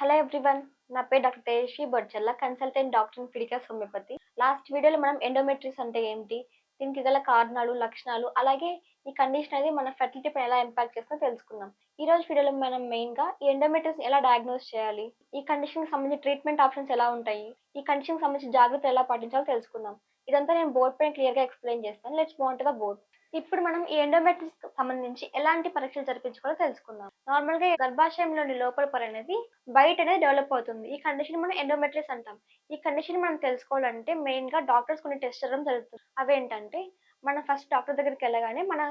Hello everyone నా పేరు doctor Tejaswi Bodchalla consultant doctor in Fidicus homeopathy last వీడియోలో మనం ఎండోమెట్రిస్ అంటే ఏంటి? దీనికి గల కారణాలు లక్షణాలు అలాగే ఈ కండిషన్ అనేది మన ఫెర్టిలిటీ పైన ఎలా ఇంపాక్ట్ చేస్తుందో తెలుసుకుందాం. ఈ రోజు వీడియోలో మనం మెయిన్గా ఈ ఎండోమెట్రిస్ ఎలా డయాగ్నోస్ చేయాలి? ఈ కండిషన్కి సంబంధించి ట్రీట్మెంట్ ఆప్షన్స్ ఎలా ఉంటాయి? ఈ కండిషన్కి సంబంధించి జాగ్రత్తలు ఎలా పాటించాలో తెలుసుకుందాం. ఇదంతా నేను బోర్డ్ పైన క్లియర్గా ఎక్స్ప్లెయిన్ చేస్తాను. Let's move to the board ఇప్పుడు మనం ఈ ఎండోమెట్రిస్కి సంబంధించి ఎలాంటి పరీక్షలు జరిపించుకోవాలో తెలుసుకుందాం. నార్మల్గా ఈ గర్భాశయంలోని లోపల పొర అనేది బయట అనేది డెవలప్ అవుతుంది. ఈ కండిషన్ మనం ఎండోమెట్రిస్ అంటాం. ఈ కండిషన్ మనం తెలుసుకోవాలంటే మెయిన్గా డాక్టర్స్ కొన్ని టెస్ట్ చేయడం జరుగుతుంది. అవేంటంటే మనం ఫస్ట్ డాక్టర్ దగ్గరికి వెళ్ళగానే మన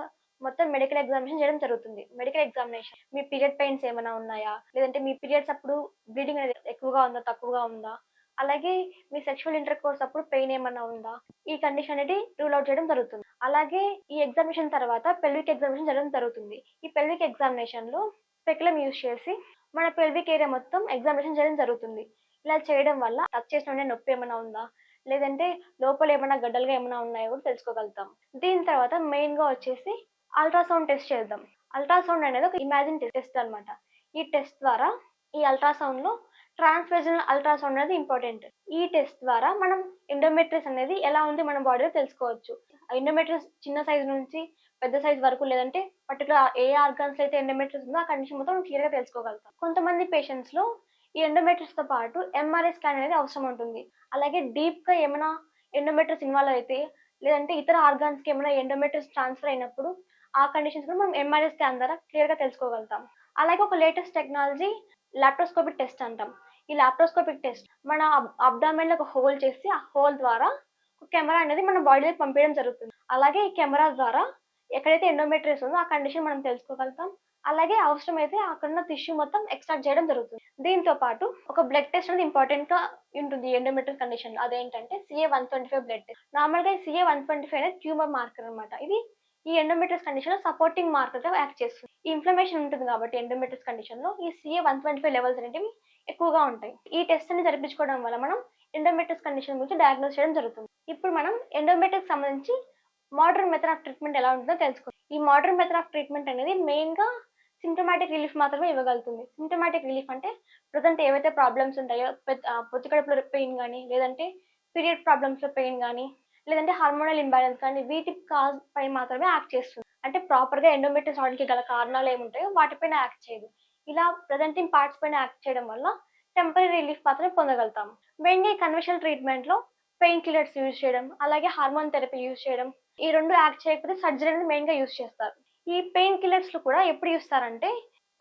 మొత్తం మెడికల్ ఎగ్జామినేషన్ చేయడం జరుగుతుంది. మెడికల్ ఎగ్జామినేషన్ మీ పీరియడ్ పెయిన్స్ ఏమైనా ఉన్నాయా? లేదంటే మీ పీరియడ్స్ అప్పుడు బ్లీడింగ్ అనేది ఎక్కువగా ఉందా తక్కువగా ఉందా? అలాగే మీ సెక్షువల్ ఇంటర్ కోర్స్ అప్పుడు పెయిన్ ఏమైనా ఉందా? ఈ కండిషన్ అనేది రూల్ అవుట్ చేయడం జరుగుతుంది. అలాగే ఈ ఎగ్జామినేషన్ తర్వాత పెల్విక్ ఎగ్జామినేషన్ జరగడం జరుగుతుంది. ఈ పెల్విక్ ఎగ్జామినేషన్లో స్పెక్యులం యూజ్ చేసి మన పెల్విక్ ఏరియా మొత్తం ఎగ్జామినేషన్ చేయడం జరుగుతుంది. ఇలా చేయడం వల్ల టచ్ చేసిన నొప్పి ఏమైనా ఉందా? లేదంటే లోపల ఏమైనా గడ్డలుగా ఏమైనా ఉన్నాయో కూడా తెలుసుకోగలుగుతాం. దీని తర్వాత మెయిన్గా వచ్చేసి అల్ట్రాసౌండ్ టెస్ట్ చేద్దాం. అల్ట్రాసౌండ్ అనేది ఒక ఇమాజిన్ టెస్ట్ అన్నమాట ఈ టెస్ట్ ద్వారా ఈ అల్ట్రాసౌండ్ లో ట్రాన్స్వెజనల్ అల్ట్రాసౌండ్ అనేది ఇంపార్టెంట్. ఈ టెస్ట్ ద్వారా మనం ఎండోమెట్రిస్ అనేది ఎలా ఉంది మన బాడీలో తెలుసుకోవచ్చు. ఎండోమెట్రిస్ చిన్న సైజు నుంచి పెద్ద సైజ్ వరకు లేదంటే పర్టికులర్ ఏ ఆర్గాన్స్ అయితే ఎండోమెట్రిస్ ఉందో ఆ కండిషన్ మొత్తం క్లియర్గా తెలుసుకోగలుగుతాం. కొంతమంది పేషెంట్స్లో ఈ ఎండోమెట్రిస్తో పాటు ఎంఆర్ఐ స్కాన్ అనేది అవసరం ఉంటుంది. అలాగే డీప్గా ఏమైనా ఎండోమెట్రిస్ ఇన్వాల్వ్ అయితే లేదంటే ఇతర ఆర్గాన్స్కి ఏమైనా ఎండోమెట్రిస్ ట్రాన్స్ఫర్ అయినప్పుడు ఆ కండిషన్స్ కూడా మనం ఎంఆర్ఐ స్కాన్ ద్వారా క్లియర్గా తెలుసుకోగలుగుతాం. అలాగే ఒక లేటెస్ట్ టెక్నాలజీ లాప్టోస్కోపిక్ టెస్ట్ అంటాం. ఈ లాప్రోస్కోపిక్ టెస్ట్ మన అబ్డామెన్లో ఒక హోల్ చేసి ఆ హోల్ ద్వారా ఒక కెమెరా అనేది మన బాడీలోకి పంపించడం జరుగుతుంది. అలాగే ఈ కెమెరా ద్వారా ఎక్కడైతే ఎండోమెట్రిస్ ఉందో ఆ కండిషన్ మనం తెలుసుకోగలుగుతాం. అలాగే అవసరమైతే అక్కడ ఉన్న టిష్యూ మొత్తం ఎక్స్ట్రాక్ట్ చేయడం జరుగుతుంది. దీంతో పాటు ఒక బ్లడ్ టెస్ట్ అనేది ఇంపార్టెంట్గా ఉంటుంది ఎండోమెట్రిక్ కండిషన్ అదేంటంటే CA one twenty five blood test నార్మల్గా సిఏ వన్ ట్వంటీ ఫైవ్ అనేది ట్యూమర్ మార్కర్ అనమాట ఇది ఈ ఎండోమెట్రిస్ కండిషన్లో సపోర్టింగ్ మార్కర్గా యాక్ట్ చేస్తుంది. ఈ ఇన్ఫ్లమేషన్ ఉంటుంది కాబట్టి ఎండోమెట్రిస్ కండిషన్లో ఈ CA one twenty five levels అనేవి ఎక్కువగా ఉంటాయి. ఈ టెస్ట్ని జరిపించుకోవడం వల్ల మనం ఎండోమెట్రిస్ కండిషన్ గురించి డయాగ్నోస్ చేయడం జరుగుతుంది. ఇప్పుడు మనం ఎండోమెట్రిక్ సంబంధించి మోడర్న్ మెథడ్ ఆఫ్ ట్రీట్మెంట్ ఎలా ఉంటుందో తెలుసుకుందాం. ఈ మోడర్న్ మెథడ్ ఆఫ్ ట్రీట్మెంట్ అనేది మెయిన్గా సింటమాటిక్ రిలీఫ్ మాత్రమే ఇవ్వగలుగుతుంది. సింటమాటిక్ రిలీఫ్ అంటే ప్రజెంట్ ఏవైతే ప్రాబ్లమ్స్ ఉంటాయో పొత్తి కడుపులో పెయిన్ కానీ లేదంటే పీరియడ్ ప్రాబ్లమ్స్లో పెయిన్ కానీ లేదంటే హార్మోనల్ ఇంబ్యాలెన్స్ కానీ వీటి కాజ్ పై మాత్రమే యాక్ట్ చేస్తుంది. అంటే ప్రాపర్గా ఎండోమెట్రిస్ గల కారణాలు ఏముంటాయో వాటిపైన యాక్ట్ చేయదు. ఇలా ప్రజెంటింగ్ పార్ట్స్ పైన యాక్ట్ చేయడం వల్ల టెంపరీ రిలీఫ్ మాత్రమే పొందగలుగుతాం మెయిన్గా ఈ కన్వెన్షనల్ ట్రీట్మెంట్లో పెయిన్ కిల్లర్స్ యూజ్ చేయడం అలాగే హార్మోన్ థెరపీ యూజ్ చేయడం ఈ రెండు యాక్ట్ చేయకపోతే సర్జరీ అనేది మెయిన్గా యూజ్ చేస్తారు. ఈ పెయిన్ కిల్లర్స్లు కూడా ఎప్పుడు ఇస్తారంటే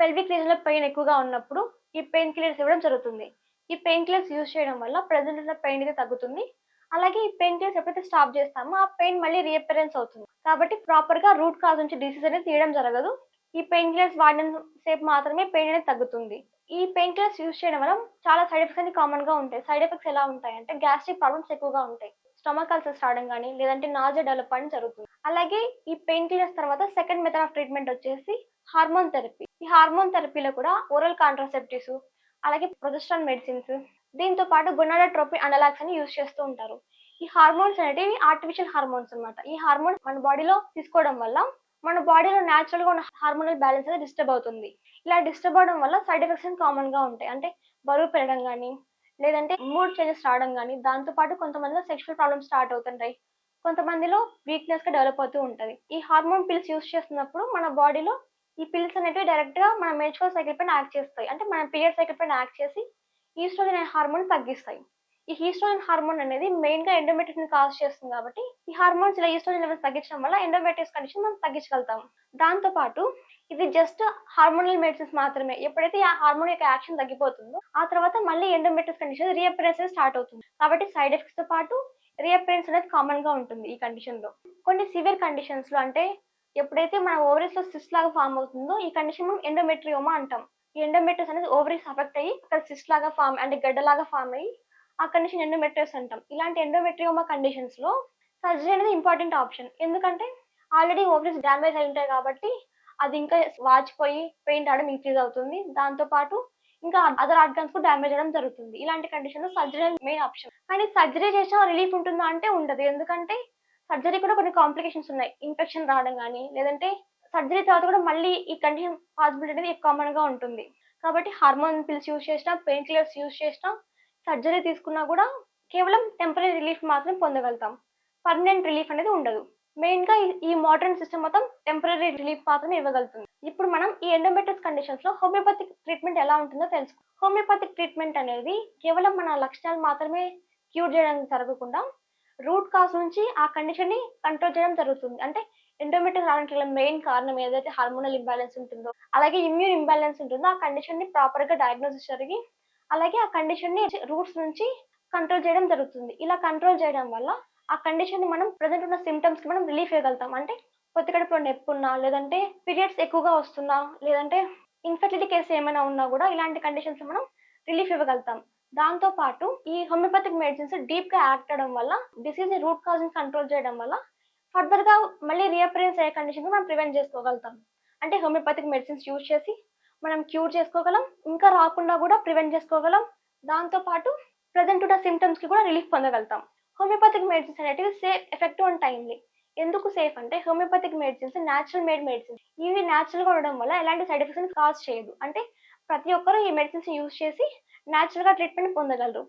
పెల్విక్ రీజన్లో పెయిన్ ఎక్కువగా ఉన్నప్పుడు ఈ పెయిన్ కిల్లర్స్ ఇవ్వడం జరుగుతుంది. ఈ పెయిన్ కిల్లర్స్ యూజ్ చేయడం వల్ల ప్రజెంట్ ఉన్న పెయిన్ అయితే తగ్గుతుంది. అలాగే ఈ పెయిన్ కిల్లర్స్ ఎప్పుడైతే స్టాప్ చేస్తామో ఆ పెయిన్ మళ్ళీ రీఅపరెన్స్ అవుతుంది. కాబట్టి ప్రాపర్గా రూట్ కాజ్ నుంచి డిసీజ్ అనేది తీయడం జరగదు. ఈ పెయిన్ కిల్లర్స్ వాడిన సేపు మాత్రమే పెయిన్ అనేది తగ్గుతుంది. ఈ పెయిన్ కిల్లర్స్ యూజ్ చేయడం వల్ల చాలా సైడ్ ఎఫెక్ట్స్ అనేది కామన్గా ఉంటాయి. సైడ్ ఎఫెక్ట్స్ ఎలా ఉంటాయి అంటే గ్యాస్ట్రిక్ ప్రాబ్లమ్స్ ఎక్కువగా ఉంటాయి. స్టమక్ అల్సర్స్ రావడం కానీ లేదంటే నాజే డెవలప్ అని జరుగుతుంది. అలాగే ఈ పెయిన్ కిల్లర్స్ తర్వాత సెకండ్ మెథడ్ ఆఫ్ ట్రీట్మెంట్ వచ్చేసి హార్మోన్ థెరపీ ఈ హార్మోన్ థెరపీలో కూడా ఓరల్ కాంట్రాసెప్టివ్స్ అలాగే ప్రొజెస్ట్రాన్ మెడిసిన్స్ దీంతో పాటు గుణాడోట్రోపీ అనలాక్స్ అని యూజ్ చేస్తూ ఉంటారు. ఈ హార్మోన్స్ అనేటివి ఆర్టిఫిషియల్ హార్మోన్స్ అన్నమాట. ఈ హార్మోన్ మన బాడీలో తీసుకోవడం వల్ల మన బాడీలో న్యాచురల్గా ఉన్న హార్మోనల్ బ్యాలెన్స్ అనేది డిస్టర్బ్ అవుతుంది. ఇలా డిస్టర్బ్ అవడం వల్ల సైడ్ ఎఫెక్ట్స్ కామన్గా ఉంటాయి. అంటే బరువు పెరగడం కానీ లేదంటే మూడ్ చేంజెస్ రావడం కానీ దాంతో పాటు కొంతమందిలో సెక్షువల్ ప్రాబ్లమ్స్ స్టార్ట్ అవుతుంటాయి. కొంతమందిలో వీక్నెస్గా డెవలప్ అవుతూ ఉంటుంది. ఈ హార్మోన్ పిల్స్ యూస్ చేస్తున్నప్పుడు మన బాడీలో ఈ పిల్స్ అనేవి డైరెక్ట్గా మన మేచువల్ సైకిల్ పైన యాక్ట్ చేస్తాయి. అంటే మన పీరియడ్ సైకిల్ పైన యాక్ట్ చేసి ఈస్ట్రోజన్ అనే హార్మోన్ తగ్గిస్తాయి. ఈ ఈస్ట్రోజన్ హార్మోన్ అనేది మెయిన్గా ఎండోమెట్రిస్ని కాజ్ చేస్తుంది కాబట్టి ఈ హార్మోన్స్ ఇలా ఈస్ట్రోజన్ లెవెల్స్ తగ్గించడం వల్ల ఎండోమెట్రిస్ కండిషన్ మనం తగ్గించగలుగుతాం. దాంతో పాటు ఇది జస్ట్ హార్మోనల్ మెడిసిన్స్ మాత్రమే. ఎప్పుడైతే ఆ హార్మోన్ యొక్క యాక్షన్ తగ్గిపోతుందో ఆ తర్వాత మళ్ళీ ఎండోమెట్రిస్ కండిషన్ రీఅపరెన్స్ స్టార్ట్ అవుతుంది. కాబట్టి సైడ్ ఎఫెక్ట్స్తో పాటు రీఅపరెన్స్ అనేది కామన్గా ఉంటుంది ఈ కండిషన్లో. కొన్ని సివియర్ కండిషన్స్లో అంటే ఎప్పుడైతే మన ఓవరీస్లో సిస్ట్ లాగా ఫామ్ అవుతుందో ఈ కండిషన్ మనం ఎండోమెట్రియోమా అంటాం. ఎండోమెట్రస్ అనేది ఓవరీస్ అఫెక్ట్ అయ్యి అక్కడ సిస్ట్ లాగా ఫామ్ అంటే గడ్డలాగా ఫామ్ అయ్యి ఆ కండిషన్ ఎండోమెట్రియస్ అంటాం. ఇలాంటి ఎండోమెట్రియోమా కండిషన్స్లో సర్జరీ అనేది ఇంపార్టెంట్ ఆప్షన్ ఎందుకంటే ఆల్రెడీ ఓవరీస్ డ్యామేజ్ అయి ఉంటాయి కాబట్టి అది ఇంకా వాచిపోయి పెయింట్ ఆడడం ఇంక్రీజ్ అవుతుంది. దాంతో పాటు ఇంకా అదర్ ఆర్గన్స్కు డ్యామేజ్ అవ్వడం జరుగుతుంది. ఇలాంటి కండిషన్లో సర్జరీ మెయిన్ ఆప్షన్ కానీ సర్జరీ చేసినా రిలీఫ్ ఉంటుందా అంటే ఉండదు. ఎందుకంటే సర్జరీ కూడా కొన్ని కాంప్లికేషన్స్ ఉన్నాయి. ఇన్ఫెక్షన్ రావడం కానీ లేదంటే సర్జరీ తర్వాత కూడా మళ్ళీ ఈ కండిషన్ పాసిబిలిటీ అనేది కామన్గా ఉంటుంది. కాబట్టి హార్మోన్ పిల్స్ యూజ్ చేసినా పెయిన్ కిల్లర్స్ యూజ్ చేసినా సర్జరీ తీసుకున్నా కూడా కేవలం టెంపరీ రిలీఫ్ మాత్రం పొందగలుగుతాం. పర్మనెంట్ రిలీఫ్ అనేది ఉండదు. మెయిన్గా ఈ మోడర్న్ సిస్టమ్ మొత్తం టెంపరీ రిలీఫ్ మాత్రమే ఇవ్వగలుగుతుంది. ఇప్పుడు మనం ఈ ఎండోమెట్రిస్ కండిషన్స్లో హోమియోపతిక్ ట్రీట్మెంట్ ఎలా ఉంటుందో తెలుసు హోమియోపతిక్ ట్రీట్మెంట్ అనేది కేవలం మన లక్షణాలు మాత్రమే క్యూర్ చేయడానికి జరగకుండా రూట్ కాజ్ నుంచి ఆ కండిషన్ని కంట్రోల్ చేయడం జరుగుతుంది. అంటే ఇంటర్మీడియట్ రావడానికి గల మెయిన్ కారణం ఏదైతే హార్మోనల్ ఇంబ్యాలెన్స్ ఉంటుందో అలాగే ఇమ్యూన్ ఇంబ్యాలెన్స్ ఉంటుందో ఆ కండిషన్ని ప్రాపర్గా డయాగ్నోసిస్ జరిగి అలాగే ఆ కండిషన్ని రూట్స్ నుంచి కంట్రోల్ చేయడం జరుగుతుంది. ఇలా కంట్రోల్ చేయడం వల్ల ఆ కండిషన్ మనం ప్రజెంట్ ఉన్న సిమ్టమ్స్కి మనం రిలీఫ్ ఇవ్వగలుగుతాం. అంటే పొత్తి కడుపులో నొప్పి ఉన్నా లేదంటే పీరియడ్స్ ఎక్కువగా వస్తున్నా లేదంటే ఇన్ఫెర్టిలిటీ కేసు ఏమైనా ఉన్నా కూడా ఇలాంటి కండిషన్స్ మనం రిలీఫ్ ఇవ్వగలుగుతాం. దాంతో పాటు ఈ హోమియోపతిక్ మెడిసిన్స్ డీప్గా యాక్ట్ అవడం వల్ల డిసీజ్ రూట్ కాజ్ కంట్రోల్ చేయడం వల్ల ఫర్దర్గా మళ్ళీ రీఅపరెన్స్ అయ్యే కండిషన్ మనం ప్రివెంట్ చేసుకోగలుగుతాం. అంటే హోమియోపతిక్ మెడిసిన్స్ యూజ్ చేసి మనం క్యూర్ చేసుకోగలం ఇంకా రాకుండా కూడా ప్రివెంట్ చేసుకోగలం. దాంతో పాటు ప్రజెంట్ ఉన్న సిమ్టమ్స్కి కూడా రిలీఫ్ పొందగలుగుతాం. హోమియోపతిక్ మెడిసిన్స్ అనేటివి సేఫ్ ఎఫెక్టివ్ అండ్ టైమ్లీ. ఎందుకు సేఫ్ అంటే homeopathic medicines natural made medicines. ఇవి న్యాచురల్గా ఉండడం వల్ల ఎలాంటి సైడ్ ఎఫెక్ట్స్ కాజ్ చేయదు. అంటే ప్రతి ఒక్కరూ ఈ మెడిసిన్స్ యూజ్ చేసి న్యాచురల్గా ట్రీట్మెంట్ పొందగలరు.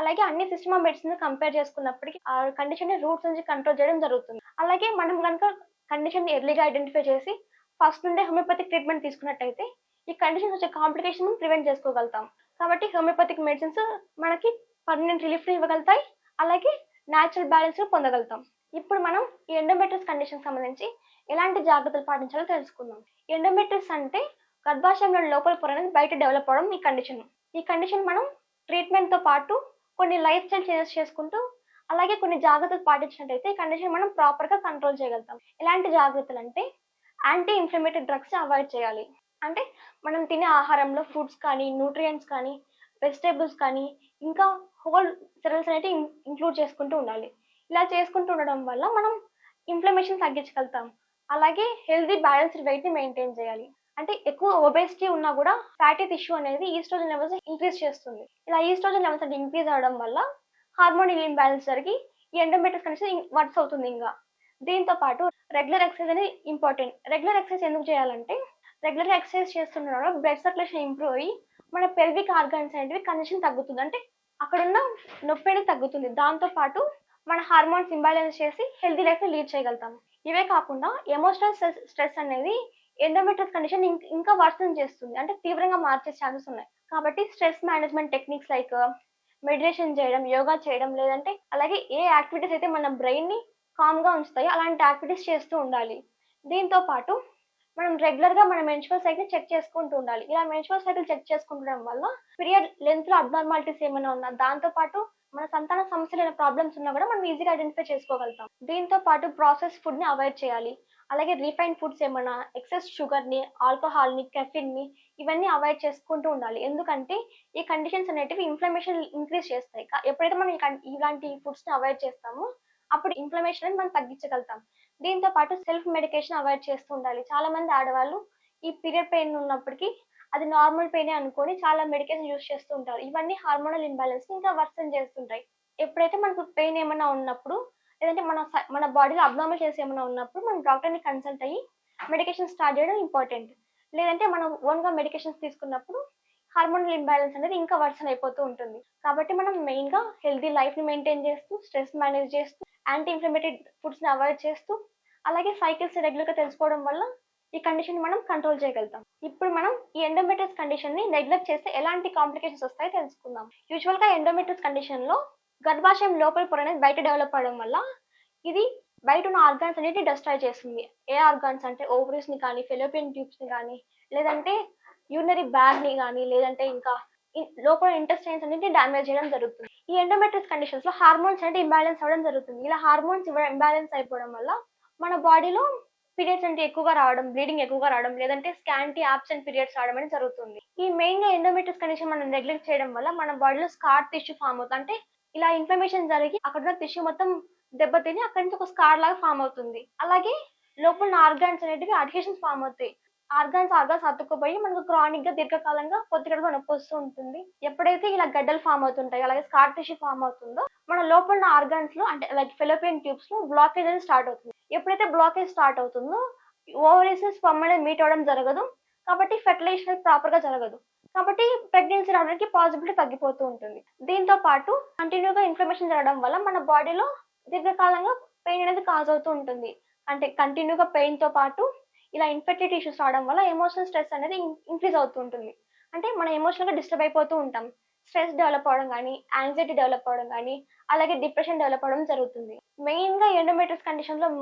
అలాగే అన్ని సిస్టమ్ ఆఫ్ మెడిసిన్ కంపేర్ చేసుకున్నప్పటికీ ఆ కండిషన్ని రూట్స్ నుంచి కంట్రోల్ చేయడం జరుగుతుంది. అలాగే మనం కనుక కండిషన్ ఎర్లీగా ఐడెంటిఫై చేసి ఫస్ట్ నుండే హోమియోపతిక్ ట్రీట్మెంట్ తీసుకున్నట్టయితే ఈ కండిషన్ వచ్చే కాంప్లికేషన్ ప్రివెంట్ చేసుకోగలుగుతాం. కాబట్టి హోమియోపతిక్ మెడిసిన్స్ మనకి పర్మనెంట్ రిలీఫ్ ఇవ్వగలుగుతాయి. అలాగే న్యాచురల్ బ్యాలెన్స్ పొందగలుగుతాం. ఇప్పుడు మనం ఈ ఎండోమెట్రిస్ కండిషన్ సంబంధించి ఎలాంటి జాగ్రత్తలు పాటించాలో తెలుసుకుందాం. ఎండోమెట్రిస్ అంటే గర్భాశయంలో లోపల పొర అనేది బయట డెవలప్ అవడం ఈ కండిషన్ ఈ కండిషన్ మనం ట్రీట్మెంట్తో పాటు కొన్ని లైఫ్ స్టైల్ చేంజెస్ చేసుకుంటూ అలాగే కొన్ని జాగ్రత్తలు పాటించినట్టయితే ఈ కండిషన్ మనం ప్రాపర్గా కంట్రోల్ చేయగలుగుతాం. ఎలాంటి జాగ్రత్తలు అంటే యాంటీ ఇన్ఫ్లమేటరీ డ్రగ్స్ అవాయిడ్ చేయాలి. అంటే మనం తినే ఆహారంలో ఫుడ్స్ కానీ న్యూట్రియంట్స్ కానీ వెజిటేబుల్స్ కానీ ఇంకా హోల్ సెరల్స్ అనేవి ఇంక్లూడ్ చేసుకుంటూ ఉండాలి. ఇలా చేసుకుంటూ ఉండడం వల్ల మనం ఇన్ఫ్లమేషన్ తగ్గించగలుగుతాం. అలాగే హెల్దీ బ్యాలెన్స్డ్ వెయిట్ని మెయింటైన్ చేయాలి. అంటే ఎక్కువ ఒబేసిటీ ఉన్నా కూడా ఫ్యాటీ టిష్యూ అనేది ఈస్ట్రోజన్ లెవెల్స్ ఇంక్రీజ్ చేస్తుంది. ఇలా ఈస్ట్రోజన్ లెవెల్స్ అంటే ఇంక్రీజ్ అవడం వల్ల హార్మోనియల్ ఇంబ్యాలెన్స్ జరిగి ఈ ఎండోమెట్రిస్ కండిషన్ వర్క్స్ అవుతుంది ఇంకా. దీంతో పాటు రెగ్యులర్ ఎక్సర్సైజ్ అనేది ఇంపార్టెంట్ రెగ్యులర్ ఎక్సర్సైజ్ ఎందుకు చేయాలంటే రెగ్యులర్ ఎక్సర్సైజ్ చేస్తుండడం బ్లడ్ సర్క్యులేషన్ ఇంప్రూవ్ అయ్యి మన పెల్విక్ ఆర్గాన్స్ అనేవి కండిషన్ తగ్గుతుంది. అంటే అక్కడున్న నొప్పి అనేది తగ్గుతుంది. దాంతో పాటు మన హార్మోన్స్ ఇంబ్యాలెన్స్ చేసి హెల్తీ లైఫ్ లీడ్ చేయగలుగుతాం. ఇవే కాకుండా ఎమోషనల్ స్ట్రెస్ అనేది ఎండోమెట్రిస్ కండిషన్ ఇంకా వర్సన్ చేస్తుంది. అంటే తీవ్రంగా మార్చే ఛాన్సెస్ ఉన్నాయి. కాబట్టి stress management techniques like meditation చేయడం యోగా చేయడం లేదంటే అలాగే ఏ యాక్టివిటీస్ అయితే మన బ్రెయిన్ని కామ్గా ఉంచుతాయో అలాంటి యాక్టివిటీస్ చేస్తూ ఉండాలి. దీంతో పాటు మనం రెగ్యులర్గా మన మెన్చువల్ సైకిల్ చెక్ చేసుకుంటూ ఉండాలి. ఇలా మెన్చువల్ సైకిల్ చెక్ చేసుకుంటడం వల్ల పీరియడ్ లెంత్లో అబ్నార్మాలిటీస్ ఏమైనా ఉన్నా దాంతో పాటు మన సంతాన సమస్యలైన ప్రాబ్లమ్స్ ఉన్నా కూడా మనం ఈజీగా ఐడెంటిఫై చేసుకోగలుగుతాం. దీంతో పాటు ప్రాసెస్ ఫుడ్ని అవాయిడ్ చేయాలి. అలాగే రిఫైన్ ఫుడ్స్ ఏమైనా ఎక్సెస్ షుగర్ని ఆల్కహాల్ని కెఫిన్ని కెఫిన్ని ఇవన్నీ అవాయిడ్ చేసుకుంటూ ఉండాలి. ఎందుకంటే ఈ కండిషన్స్ అనేటివి ఇన్ఫ్లమేషన్ ఇంక్రీజ్ చేస్తాయి. ఎప్పుడైతే మనం ఇలాంటి ఫుడ్స్ని అవాయిడ్ చేస్తామో అప్పుడు ఇన్ఫ్లమేషన్ అనేది మనం తగ్గించగలుగుతాం. దీంతో పాటు సెల్ఫ్ మెడికేషన్ అవాయిడ్ చేస్తూ ఉండాలి. చాలా మంది ఆడవాళ్ళు ఈ పీరియడ్ పెయిన్ ఉన్నప్పటికీ అది నార్మల్ పెయిన్ అనుకొని చాలా మెడికేషన్ యూస్ చేస్తూ ఉంటారు. ఇవన్నీ హార్మోనల్ ఇంబ్యాలెన్స్ ఇంకా వర్సన్ చేస్తుంటాయి. ఎప్పుడైతే మనకు పెయిన్ ఏమైనా ఉన్నప్పుడు లేదంటే మన మన బాడీలో అబ్నార్మల్ చేసి ఏమైనా ఉన్నప్పుడు మనం డాక్టర్ని కన్సల్ట్ అయ్యి మెడికేషన్ స్టార్ట్ చేయడం ఇంపార్టెంట్ లేదంటే మనం ఓన్గా మెడికేషన్స్ తీసుకున్నప్పుడు హార్మోనల్ ఇంబ్యాలెన్స్ అనేది ఇంకా వర్సన్ అయిపోతూ ఉంటుంది. కాబట్టి మనం మెయిన్గా హెల్దీ లైఫ్ని మెయింటైన్ చేస్తూ స్ట్రెస్ మేనేజ్ చేస్తూ యాంటీ ఇన్ఫ్లమేటరీ ఫుడ్స్ని అవాయిడ్ చేస్తూ అలాగే సైకిల్స్ రెగ్యులర్గా తెలుసుకోవడం వల్ల ఈ కండిషన్ మనం కంట్రోల్ చేయగలుగుతాం. ఇప్పుడు మనం ఈ ఎండోమెట్రిస్ కండిషన్ని నెగ్లెక్ట్ చేస్తే ఎలాంటి కాంప్లికేషన్స్ వస్తాయో తెలుసుకుందాం. యూజువల్గా ఎండోమెట్రిస్ కండిషన్లో గర్భాశయం లోపల పొర అనేది బయట డెవలప్ అవడం వల్ల ఇది బయట ఉన్న ఆర్గాన్స్ అనేది డెస్ట్రాయ్ చేస్తుంది. ఏ ఆర్గాన్స్ అంటే ఓవరీస్ని కానీ ఫెలోపియన్ ట్యూబ్స్ని కానీ లేదంటే యూరినరీ బ్యాగ్ని కానీ లేదంటే ఇంకా లోపల ఇంటెస్టైన్స్ అనేది డ్యామేజ్ చేయడం జరుగుతుంది. ఈ ఎండోమెట్రిస్ కండిషన్స్లో హార్మోన్స్ అనేది ఇంబ్యాలెన్స్ అవ్వడం జరుగుతుంది. ఇలా హార్మోన్స్ ఇవ్వడం ఇంబ్యాలెన్స్ అయిపోవడం వల్ల మన బాడీలో పీరియడ్స్ అంటే ఎక్కువగా రావడం బ్లీడింగ్ ఎక్కువగా రావడం లేదంటే స్కాంటీ ఆబ్సెంట్ పీరియడ్స్ రావడం అనేది జరుగుతుంది. ఈ మెయిన్గా ఎండోమెట్రిస్ కండిషన్ మనం నెగ్లెక్ట్ చేయడం వల్ల మన బాడీలో స్కార్ టిష్యూ ఫామ్ అవుతుంది. అంటే ఇలా ఇన్ఫ్లమేషన్ జరిగి అక్కడ ఉన్న టిష్యూ మొత్తం దెబ్బతిని అక్కడి నుంచి ఒక స్కార్ లాగా ఫామ్ అవుతుంది. అలాగే లోపల ఆర్గాన్స్ అనేటివి అడ్హేషన్స్ ఫామ్ అవుతాయి. ఆర్గాన్స్ ఆర్గాన్స్ అతుక్కుపోయి మనకు క్రానిక్గా దీర్ఘకాలంగా పొత్తికడుపు నొప్పి వస్తూ ఉంటుంది. ఎప్పుడైతే ఇలా గడ్డలు ఫామ్ అవుతుంటాయి అలాగే స్కార్ టిష్యూ ఫామ్ అవుతుందో మన లోపల ఆర్గాన్స్లో అంటే లైక్ ఫిలోపియన్ ట్యూబ్స్లో బ్లాకేజ్ అనేది స్టార్ట్ అవుతుంది. ఎప్పుడైతే బ్లాకేజ్ స్టార్ట్ అవుతుందో ఓవరీస్ స్పమ్ అనేది మీట్ అవ్వడం జరగదు. కాబట్టి ఫెర్టిలైజేషన్ ప్రాపర్గా జరగదు. కాబట్టి ప్రెగ్నెన్సీ రావడానికి పాసిబిలిటీ తగ్గిపోతూ ఉంటుంది. దీంతో పాటు కంటిన్యూగా ఇన్ఫ్లమేషన్ జరగడం వల్ల మన బాడీలో దీర్ఘకాలంగా పెయిన్ అనేది కాజ్ అవుతూ ఉంటుంది. అంటే కంటిన్యూగా పెయిన్తో పాటు ఇలా ఇన్ఫెక్టెడ్ ఇష్యూస్ రావడం వల్ల ఎమోషనల్ స్ట్రెస్ అనేది ఇంక్రీజ్ అవుతూ ఉంటుంది. అంటే మనం ఎమోషనల్గా డిస్టర్బ్ అయిపోతూ ఉంటాం. స్ట్రెస్ డెవలప్ అవడం కానీ యాంగ్జైటీ డెవలప్ అవడం కానీ అలాగే డిప్రెషన్ డెవలప్ అవడం జరుగుతుంది. మెయిన్గా ఎండోమెట్రిస్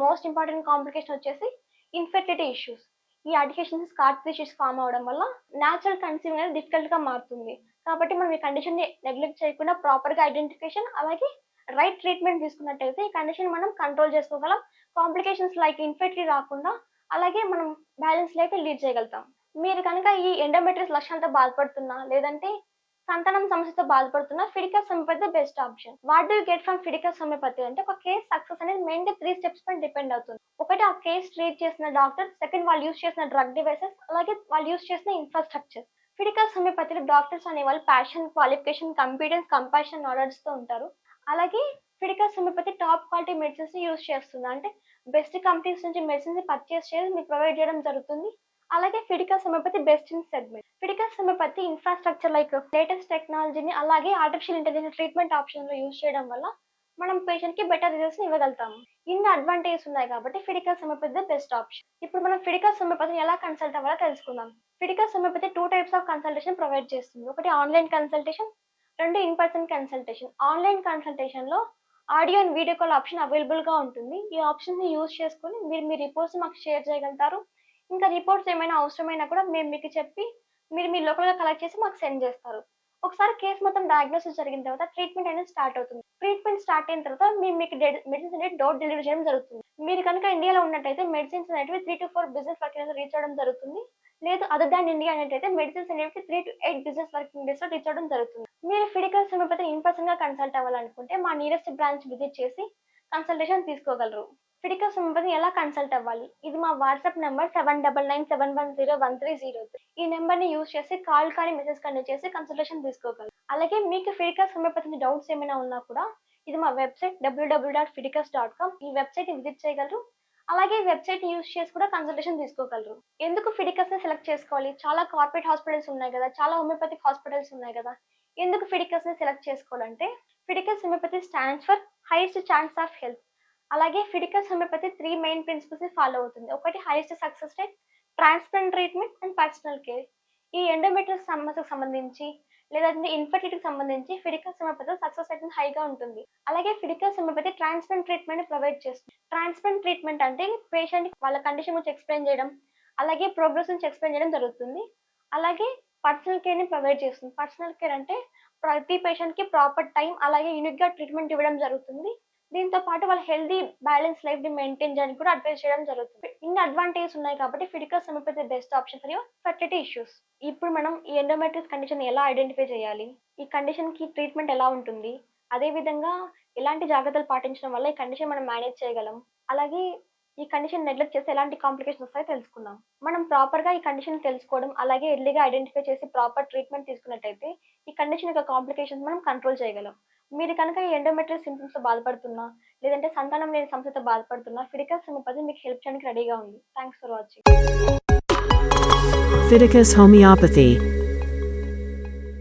మోస్ట్ ఇంపార్టెంట్ కాంప్లికేషన్ వచ్చేసి ఇన్ఫెర్టిలిటీ ఇష్యూస్ ఈ అడికేషన్స్ స్కార్ట్ ఫామ్ అవడం వల్ల న్యాచురల్ కన్సీవింగ్ అనేది డిఫికల్ట్గా మారుతుంది. కాబట్టి మనం ఈ కండిషన్ని నెగ్లెక్ట్ చేయకుండా ప్రాపర్గా ఐడెంటిఫికేషన్ అలాగే రైట్ ట్రీట్మెంట్ తీసుకున్నట్టయితే ఈ కండిషన్ మనం కంట్రోల్ చేసుకోగలం. కాంప్లికేషన్స్ లైక్ ఇన్ఫెక్టరీ రాకుండా అలాగే మనం బ్యాలెన్స్ లైఫ్ లీడ్ చేయగలుగుతాం. మీరు కనుక ఈ ఎండోమెట్రిస్ లక్షణాలతో బాధపడుతున్నా లేదంటే సంతానం సమస్యతో బాధపడుతున్న Fidica homeopathy best option. What do get from Fidica homeopathy అంటే ఒక కేస్ సక్సెస్ అనేది మెయిన్గా త్రీ స్టెప్స్ పైన డిపెండ్ అవుతుంది. ఒకటి ఆ కేస్ ట్రీట్ చేసిన డాక్టర్ సెకండ్ వాళ్ళు యూస్ చేసిన డ్రగ్ డివైసెస్ అలాగే వాళ్ళు యూస్ చేసిన ఇన్ఫ్రాస్ట్రక్చర్. ఫిడికా హోమియోపతిలో డాక్టర్స్ అనే వాళ్ళు ప్యాషన్ క్వాలిఫికేషన్ కంపిటెన్స్ కంపాషన్ నాలెడ్జ్తో ఉంటారు. అలాగే Fidica homeopathy top quality medicines use చేస్తుంది. అంటే బెస్ట్ కంపెనీస్ నుంచి మెడిసిన్స్ పర్చేస్ చేసి మీకు ప్రొవైడ్ చేయడం జరుగుతుంది. అలాగే Fidical homeopathy best in segment Fidical homeopathy infrastructure like latest టెక్నాలజీని అలాగే ఆర్టిఫిషియల్ ఇంటెలిజెన్స్ ట్రీట్మెంట్ ఆప్షన్లు యూజ్ చేయడం వల్ల మనం పేషెంట్కి బెటర్ రిజల్ట్స్ ఇవ్వగలుగుతాము. ఇన్ని అడ్వాంటేజెస్ ఉన్నాయి కాబట్టి ఫిడికస్ హోమియోపతి బెస్ట్ ఆప్షన్ ఇప్పుడు మనం ఫిడికల్ హోమియోపతిని ఎలా కన్సల్ట్ అవ్వాలో తెలుసుకుందాం. Fidical homeopathy two types of consultation provide చేస్తుంది. ఒకటి ఆన్లైన్ కన్సల్టేషన్ రెండు in person consultation online కన్సల్టేషన్లో audio and video call option అవైలబుల్గా ఉంటుంది. ఈ ఆప్షన్ని యూజ్ చేసుకుని మీరు మీ రిపోర్ట్స్ మాకు షేర్ చేయగలుగుతారు. ఇంకా రిపోర్ట్స్ ఏమైనా అవసరమైనా కూడా మేము మీకు చెప్పి మీరు మీ లోకల్గా కలెక్ట్ చేసి మాకు సెండ్ చేస్తారు. ఒకసారి కేసు మొత్తం డయాగ్నోసిస్ జరిగిన తర్వాత ట్రీట్మెంట్ అనేది స్టార్ట్ అవుతుంది. ట్రీట్మెంట్ స్టార్ట్ అయిన తర్వాత మేము మీకు మెడిసిన్స్ అనేది డోర్ డెలివరీ చేయడం జరుగుతుంది. మీరు కనుక ఇండియాలో ఉన్నట్టయితే మెడిసిన్స్ అనేవి three to four business working reach అవ్వడం జరుగుతుంది. లేదు అదర్ దాన్ ఇండియా అనేటైతే మెడిసిన్స్ అనేవి three to eight business working డేస్లో రీచ్ అవ్వడం జరుగుతుంది. మీరు ఫిడికల్ సమయపతి ఇన్ పర్సన్గా కన్సల్ట్ అవ్వాలనుకుంటే మా నియరెస్ట్ బ్రాంచ్ విజిట్ చేసి కన్సల్టేషన్ తీసుకోగలరు. ఫిడికల్ హోమియోపతి ఎలా కన్సల్ట్ అవ్వాలి? ఇది మా WhatsApp number seven double nine seven one zero one three zero ఈ నెంబర్ని యూస్ చేసి కాల్ కానీ మెసేజ్ కానీ చేసి కన్సల్టేషన్ తీసుకోగలరు. అలాగే మీకు ఫిడికస్ హోమియోపతి డౌట్స్ ఏమైనా ఉన్నా కూడా ఇది మా website W W dot Fidicus dot com. ఈ వెబ్సైట్ని విజిట్ చేయగలరు. అలాగే వెబ్సైట్ యూస్ చేసి కూడా కన్సల్టేషన్ తీసుకోగలరు. ఎందుకు ఫిడికస్ని సెలెక్ట్ చేసుకోవాలి? చాలా కార్పొరేట్ హాస్పిటల్స్ ఉన్నాయి కదా చాలా హోమియోపతిక్ హాస్పిటల్స్ ఉన్నాయి కదా. ఎందుకు ఫిడికస్ని సెలెక్ట్ చేసుకోవాలంటే Fidicus homeopathy stands for highest chance of health. అలాగే Fidical homeopathy three main principles follow అవుతుంది. ఒకటి highest success rate transplant treatment and personal care ఈ ఎండోమెట్రిస్ సమస్యకు సంబంధించి లేదంటే ఇన్ఫర్టిలిటీకి సంబంధించి ఫిడికల్ హోమియోపతి సక్సెస్ రేట్ హైగా ఉంటుంది. అలాగే Fidical homeopathy transplant treatment provide చేస్తుంది. ట్రాన్స్ప్లాంట్ ట్రీట్మెంట్ అంటే పేషెంట్ వాళ్ళ కండిషన్ గురించి ఎక్స్ప్లెయిన్ చేయడం అలాగే ప్రోగ్రెస్ నుంచి ఎక్స్ప్లెయిన్ చేయడం జరుగుతుంది. అలాగే పర్సనల్ కేర్ని ప్రొవైడ్ చేస్తుంది. పర్సనల్ కేర్ అంటే ప్రతి పేషెంట్కి ప్రాపర్ టైం అలాగే యూనిక్గా ట్రీట్మెంట్ ఇవ్వడం జరుగుతుంది. దీంతో పాటు వాళ్ళ హెల్దీ బ్యాలెన్స్ లైఫ్ని మెయింటైన్ చేయడానికి కూడా అడ్వైస్ చేయడం జరుగుతుంది. ఇన్ని అడ్వాంటేజెస్ ఉన్నాయి కాబట్టి ఫిడికల్ సమీప best option for your fertility issues. ఇప్పుడు మనం ఈ ఎండోమెట్రిస్ కండిషన్ ఎలా ఐడెంటిఫై చేయాలి? ఈ కండిషన్కి ట్రీట్మెంట్ ఎలా ఉంటుంది? అదే విధంగా ఎలాంటి జాగ్రత్తలు పాటించడం వల్ల ఈ కండిషన్ మనం మేనేజ్ చేయగలం? అలాగే ఈ కండిషన్ నెగ్లెక్ట్ చేస్తే ఎలాంటి కాంప్లికేషన్స్ వస్తాయో తెలుసుకుందాం. మనం ప్రాపర్గా ఈ కండిషన్ తెలుసుకోవడం అలాగే ఎర్లీగా ఐడెంటిఫై చేసి ప్రాపర్ ట్రీట్మెంట్ తీసుకున్నట్టయితే ఈ కండిషన్ యొక్క కాంప్లికేషన్స్ మనం కంట్రోల్ చేయగలం. మీరు కనుక ఈ ఎండోమెట్రియల్తో బాధపడుతున్నా లేదంటే సంతానం లేని సమస్యతో బాధపడుతున్నా ఫిడికస్ హోమియోపతి మీకు హెల్ప్ చేయడానికి రెడీగా ఉంది. Thanks for watching Fidicus homeopathy